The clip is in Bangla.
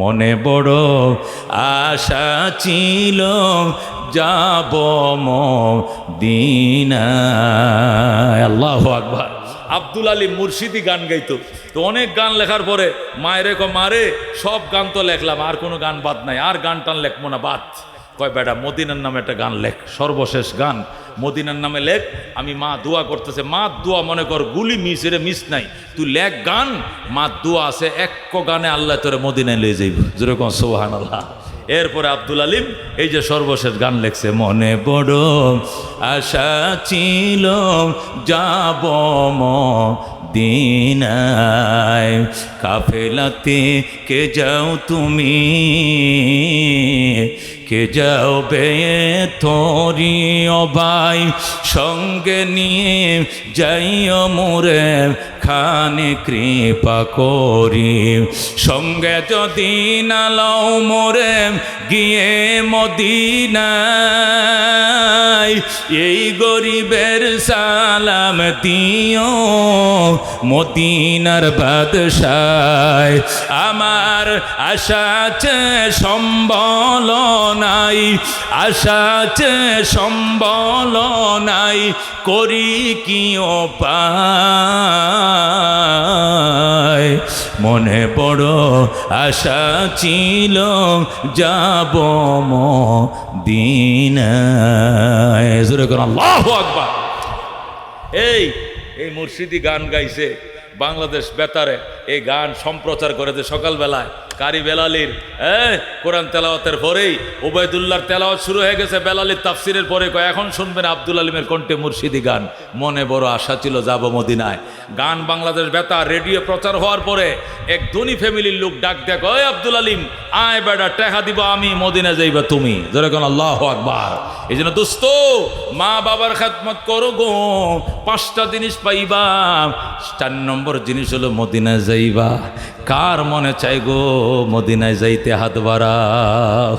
মনে বড় আশা ছিল, যাব আল্লাহ আকবার। আব্দুল আলী মুর্শিদি গান গাইত। তো অনেক গান লেখার পরে মায়ের কো মারে, সব গান তো লেখলাম, আর কোনো গান বাদ নাই, আর গান টান লেখবো না, বাদ। কয় বেটা, মদিনার নামে একটা গান লেখ, সর্বশেষ গান। মদিনার নামে লেখ, আমি মা দোয়া করতেছে, মা দোয়া মনে কর, গুলি মিস, এরে মিস নাই। তুই লেখ গান, মা দোয়া আছে, এক গানে আল্লাহ তোরে মদিনায় লয়ে যাইব। যেরকম সোহান আল্লাহ এরপরে আব্দুল আলিম, এই যে সর্বশেষ গান লেখছে, মনে বড় আশা ছিল, যাব দিনায় কাফেলাতে কে যাও তুমি? কে যাও বেয়ে তোরি ভাই সঙ্গে নিয়ে যাইও মোরে খানে কৃপা করি। সঙ্গে যদি নালাও মোরে গিয়ে মদিনায়, এই গরিবের সালাম দিও মদিনার বাদশায়। আমার আশা আছে সম্বল নাই, আশা আছে সম্বল নাই, করি কি পায়। মনে বড় আশা ছিল যাব দিন আল্লাহ আকবার। এই এই মুর্শিদি গান গাইছে বাংলাদেশ বেতারে। এই গান সম্প্রচার করেছে সকালবেলায়। কারি বেলালির হ্যাঁ? কোরআন তেলাওয়াতের পরেই ওবায়দুল্লাহর তেলাওয়াত শুরু হয়ে গেছে, বেলালির তাফসিরের পরে এখন শুনবেন আব্দুল আলিমের কণ্ঠে মুর্শিদি গান, মনে বড় আশা ছিল যাব মদিনায়। গান বাংলাদেশ বেতার রেডিও প্রচার হওয়ার পরে এক ধনী ফ্যামিলির লোক ডাক দেখ ওই আব্দুল আলিম, আয় বেটা টেকা দিব, আমি মদিনা যাইবা তুমি। যেরকম আল্লাহ আকবার। এই জন্য দোস্ত, মা বাবার খাতমত করো গো, পাঁচটা জিনিস পাইবা, চার নম্বর জিনিস হলো মদিনা যাইবা। কার মনে চাই গো মদিনায় যাইতে হাত বাড়াও